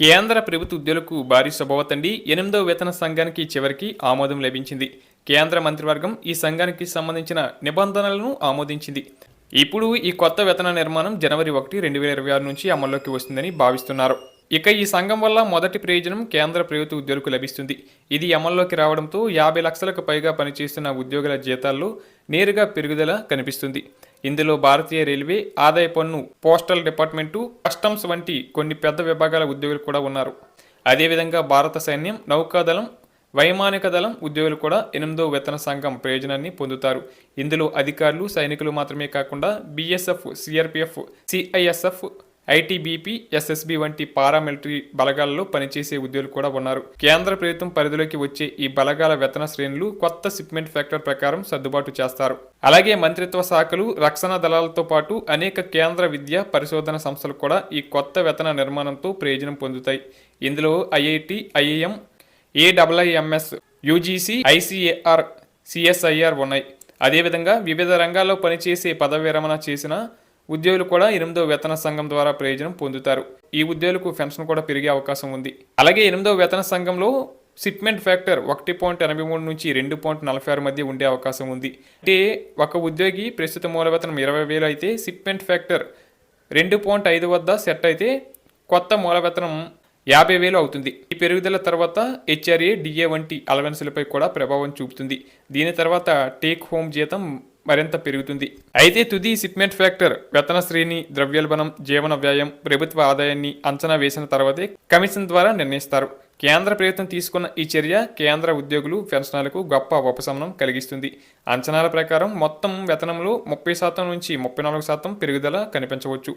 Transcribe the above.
కేంద్ర ప్రభుత్వ ఉద్యోగులకు భారీ శుభవతండి ఎనిమిదో వేతన సంఘానికి చివరికి ఆమోదం లభించింది. కేంద్ర మంత్రివర్గం ఈ సంఘానికి సంబంధించిన నిబంధనలను ఆమోదించింది. ఇప్పుడు ఈ కొత్త వేతన నిర్మాణం జనవరి ఒకటి రెండు వేల ఇరవై ఆరు నుంచి అమల్లోకి వస్తుందని భావిస్తున్నారు. ఇక ఈ సంఘం వల్ల మొదటి ప్రయోజనం కేంద్ర ప్రభుత్వ ఉద్యోగులకు లభిస్తుంది. ఇది అమల్లోకి రావడంతో యాభై లక్షలకు పైగా పనిచేస్తున్న ఉద్యోగుల జీతాల్లో నేరుగా పెరుగుదల కనిపిస్తుంది. ఇందులో భారతీయ రైల్వే ఆదాయ పన్ను పోస్టల్ డిపార్ట్మెంటు కస్టమ్స్ వంటి కొన్ని పెద్ద విభాగాల ఉద్యోగులు కూడా ఉన్నారు. అదేవిధంగా భారత సైన్యం నౌకాదళం వైమానిక దళం ఉద్యోగులు కూడా ఎనిమిదో వేతన సంఘం ప్రయోజనాన్ని పొందుతారు. ఇందులో అధికారులు సైనికులు మాత్రమే కాకుండా BSF CRPF CISF ITBP SSB వంటి పారామిలిటరీ బలగాలలో పనిచేసే ఉద్యోగులు కూడా ఉన్నారు. కేంద్ర ప్రభుత్వం పరిధిలోకి వచ్చే ఈ బలగాల వేతన శ్రేణులు కొత్త షిప్మెంట్ ఫ్యాక్టర్ ప్రకారం సర్దుబాటు చేస్తారు. అలాగే మంత్రిత్వ శాఖలు రక్షణ దళాలతో పాటు అనేక కేంద్ర విద్య పరిశోధన సంస్థలు కూడా ఈ కొత్త వేతన నిర్మాణంతో ప్రయోజనం పొందుతాయి. ఇందులో IIT IIM AWMS UGC ICAR CSIR ఉన్నాయి. అదేవిధంగా వివిధ రంగాల్లో పనిచేసే పదవి విరమణ చేసిన ఉద్యోగులు కూడా ఎనిమిదో వేతన సంఘం ద్వారా ప్రయోజనం పొందుతారు. ఈ ఉద్యోగులకు పెన్షన్ కూడా పెరిగే అవకాశం ఉంది. అలాగే ఎనిమిదో వేతన సంఘంలో షిప్మెంట్ ఫ్యాక్టర్ ఒకటి పాయింట్ ఎనభై మూడు నుంచి రెండు పాయింట్ నలభై ఆరు మధ్య ఉండే అవకాశం ఉంది. అంటే ఒక ఉద్యోగి ప్రస్తుత మూలవేతనం ఇరవై వేలు అయితే షిప్మెంట్ ఫ్యాక్టర్ రెండు పాయింట్ ఐదు వద్ద సెట్ అయితే కొత్త మూలవేతనం యాభై వేలు అవుతుంది. ఈ పెరుగుదల తర్వాత హెచ్ఆర్ఏ డిఏ వంటి అలవెన్సులపై కూడా ప్రభావం చూపుతుంది. దీని తర్వాత టేక్ హోమ్ జీతం మరింత పెరుగుతుంది. అయితే తుది షిప్మెంట్ ఫ్యాక్టర్ వేతన శ్రేణి ద్రవ్యోల్బణం జీవన వ్యయం ప్రభుత్వ ఆదాయాన్ని అంచనా వేసిన తర్వాతే కమిషన్ ద్వారా నిర్ణయిస్తారు. కేంద్ర ప్రభుత్వం తీసుకున్న ఈ చర్య కేంద్ర ఉద్యోగులు పెన్షనర్లకు గొప్ప ఉపశమనం కలిగిస్తుంది. అంచనాల ప్రకారం మొత్తం వేతనంలో ముప్పై శాతం నుంచి ముప్పై నాలుగు శాతం పెరుగుదల కనిపించవచ్చు.